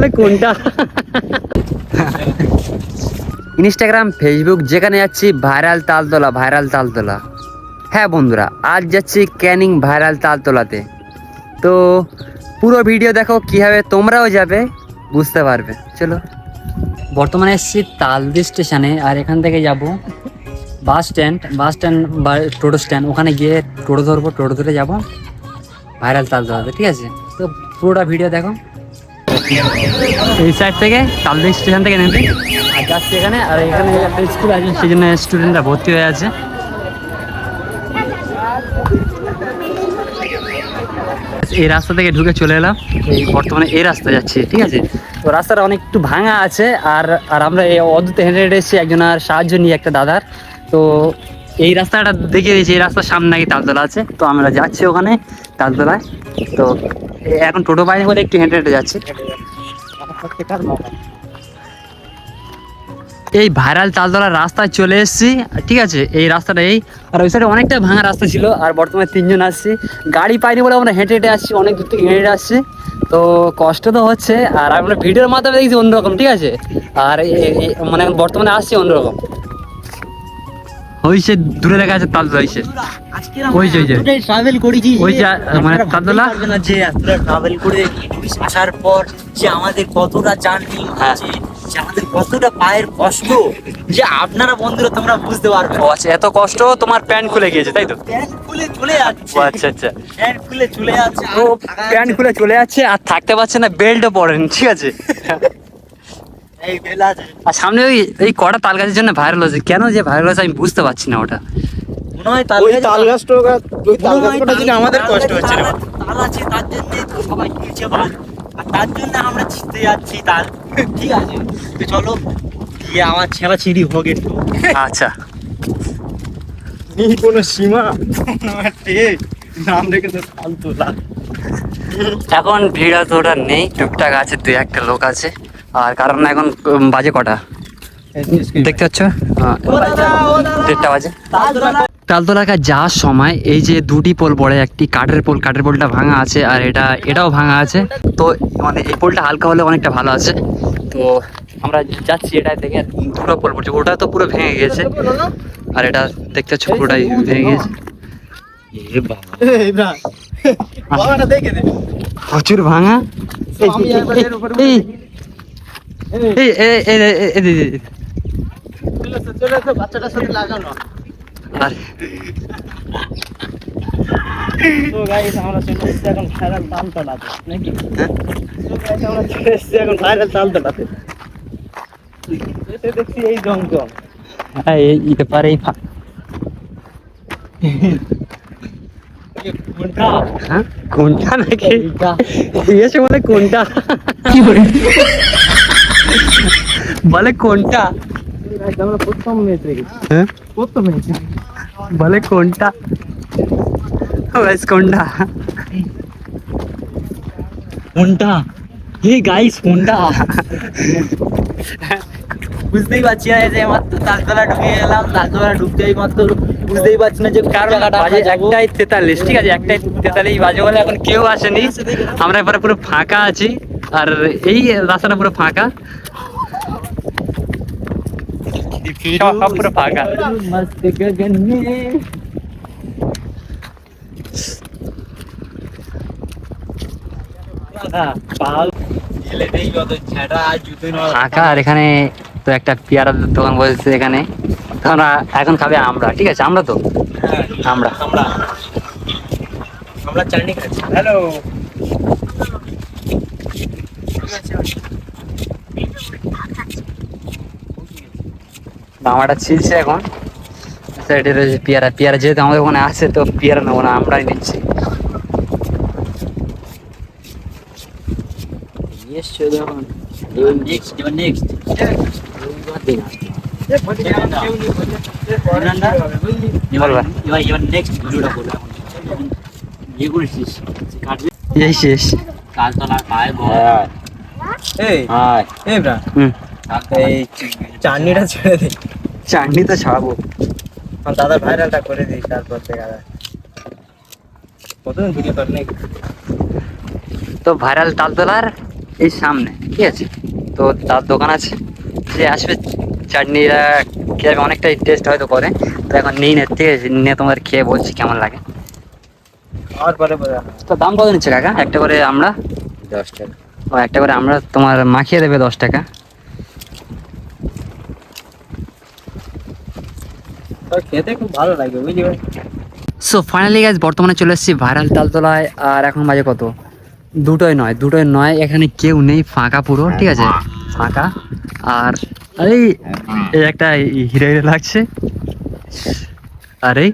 কোনটা? Instagram, Facebook, যেখানে যাচ্ছি, ভাইরাল তালতলা ভাইরাল তালতলা। হ্যাঁ বন্ধুরা, আজ যাচ্ছি ক্যানিং ভাইরাল তালতলাতে। তো পুরো ভিডিও দেখো, কীভাবে তোমরাও যাবে, বুঝতে পারবে। চলো। বর্তমানে এসেছি তালদি স্টেশনে, আর এখান থেকে যাব বাস স্ট্যান্ড বাস স্ট্যান্ড বা টোটো স্ট্যান্ড। ওখানে গিয়ে টোটো ধরবো, টোটো ধরে যাব ভাইরাল তালতলাতে, ঠিক আছে? তো পুরোটা ভিডিও দেখো। এই সাইড থেকে তালদি স্টেশন থেকে নেবে আর যাচ্ছে এখানে, আর এখানে একটা স্কুল আছে, সেই জন্য স্টুডেন্টরা ভর্তি হয়ে আছে। এই রাস্তা থেকে ঢুকে চলে এলাম। বর্তমানে এই রাস্তা যাচ্ছি, ঠিক আছে? তো রাস্তাটা অনেক একটু ভাঙা আছে, আর আর আমরা এই অদ্ভুত হেঁটে হেঁটে এসেছি একজন আর সাহায্য নিয়ে একটা দাদার। তো এই রাস্তাটা দেখিয়ে দিয়েছি এই রাস্তার সামনে নাকি তালতলা আছে। তো আমরা যাচ্ছি ওখানে তালতলায়। তো এখন টোটো পাইনি বলে একটু হেঁটে হেঁটে যাচ্ছি। এই ভাইরাল তালতলার রাস্তায় চলে এসেছি। ঠিক আছে, এই রাস্তাটা এই। আর ওই সাইডে অনেকটা ভাঙা রাস্তা ছিল, আর বর্তমানে তিনজন আসছি। গাড়ি পাইনি বলে আমরা হেঁটে হেঁটে আসছি, অনেক দূর থেকে হেঁটে হেঁটে আসছি। তো কষ্ট তো হচ্ছে, আর আমরা ভিডিওর মাধ্যমে দেখছি অন্যরকম, ঠিক আছে? আর মানে বর্তমানে আসছি অন্যরকম। ওই সে দূরে দেখা তালতলা ওই সে। ওই যে, ট্রাভেল করেছি ওই যে, মানে না? যে এতটা ট্রাভেল করে আসার পর যে আমাদের কতটা জার্নি। আছে আমাদের কতটা পায়ের কষ্ট যে আপনারা বন্ধুরা তোমরা বুঝতে পারবে আচ্ছা এত কষ্ট তোমার প্যান্ট খুলে গিয়েছে তাই তো? প্যান্ট খুলে চলে যাচ্ছে। আচ্ছা আচ্ছা। প্যান্ট খুলে চলে যাচ্ছে আর ও প্যান্ট খুলে চলে যাচ্ছে আর থাকতে পারছে না বেল্টও পরেন ঠিক আছে আছে? আর সামনে ওই এই কটা তাল গাছের জন্য ভাইরাল হয়েছে। কেন যে ভাইরাল হয়েছে আমি বুঝতে পারছি না ওটা। মনে হয় তাল ওই গাছ- তাল গাছটা ওই তাল গাছটা দিলে আমাদের কষ্ট হচ্ছে তাল- তাল আছে তার জন্য তো সবাই কিনছে ভাই আর তার জন্য আমরা যাচ্ছি তাল। ঠিক আছে তো চলো গিয়ে আমার ছেঁড়া ছিঁড়ি হোক একটু। আচ্ছা। নেই কোনো সীমা। তাল তোলা। এখন ভিড় নেই টুকটাক আছে দুই একটা লোক আছে। আর কারণ এখন বাজে কটা? দেখতে পাচ্ছ? হ্যাঁ, দেড়টা বাজে। তালতলাকা যাওয়ার সময় এই যে দুটি পোল পড়ে একটি কাঠের পোল কাঠের পোলটা ভাঙা আছে আর এটা এটাও ভাঙা আছে। তো মানে এই পোলটা হালকা হলে অনেকটা ভালো আছে। তো আমরা যাচ্ছি এটা থেকে দুটো পোল পড়ছে ওটা তো পুরো ভেঙে গেছে। আর এটা দেখতে পাচ্ছ পুরোটাই ভেঙে গেছে। এই ভাই বাবাটা দেখে দে। প্রচুর ভাঙা। এই, বাচ্চাটার সাথে লাগানো আর তো গাইস আমরা চলে এসেছি এখন ভাইরাল নাকি? তো আমরা চলে এসেছি এখন ভাইরাল দেখছি এই হ্যাঁ এই ইতে পারে এই কোনটা? নাকি এসে বলে কোনটা বলে? কোনটা Guys, আমরা প্রথম ম্যাচ রেখেছি হ্যাঁ প্রথম ম্যাচ বলে কোনটা ব্যাস কোনটা কোনটা হে গাইস কোনটা বুঝতেই পারছি না এই যে মাত্র তালতলা ঢুকে গেলাম তালতলা ঢুকতেই মাত্র বুঝতেই পারছি না যে কোন কারণ জায়গাটা বাজে আমরা যাব। একটাই তেতাল্লিশ ঠিক আছে একটাই তেতাল্লিশ বাজে বলে এখন কেউ আসেনি আমরা এবারে পুরো ফাঁকা আছি আর এই রাস্তাটা পুরো ফাঁকা। পুরো ফাঁকা। ফাঁকা আর এখানে তো একটা পেয়ারার দোকান বসেছে এখানে। তো আমরা এখন খাবে আমরা ঠিক আছে? আমরা তো? হ্যাঁ, আমরা। আমরা। আমরা চাটনি খাচ্ছি। হ্যালো আমাটা ছিলছে এখন। সাইডে রয়েছে পেয়ারা পেয়ারা যেহেতু আমাদের ওখানে আছে তো পেয়ারা নেব না আমরাই নিচ্ছি। এসছো যখন এবার নেক্সট এবার নেক্সট এবার বলবা। এবার এবার নেক্সট ভিডিওটা বলো এখন। ইয়ে এই শেষ। কালতলা পায়ে এই হাই এই ব্রা হুম। এই চাটনিটা ছেড়ে দে। চাটনি তো ছাড়াবো। আমার দাদা ভাইরালটা করে দিই তারপর দেখা যায় কতদিন ভিডিও কর তো ভাইরাল তালতলার এই সামনে ঠিক আছে? তো তার দোকান আছে যে আসবে চাটনিটা খেয়ে অনেকটাই টেস্ট হয়তো করে। তো এখন নেই না ঠিক আছে? নিয়ে তোমার খেয়ে বলছি কেমন লাগে। আর পরে তো দাম কত নিচ্ছে কাকা? একটা করে আমরা। দশ টাকা। একটা করে আমরা তোমার মাখিয়ে দেবে দশ টাকা। খেতে খুব ভালো লাগে বুঝলি সো ফাইনালি গাইজ বর্তমানে চলে এসেছি ভাইরাল তালতলায় আর এখন বাজে কত? দুটোই নয় দুটোই নয় এখানে কেউ নেই ফাঁকা পুরো ঠিক আছে? ফাঁকা। আর আরে এই একটা হিরো হিরো লাগছে। আরে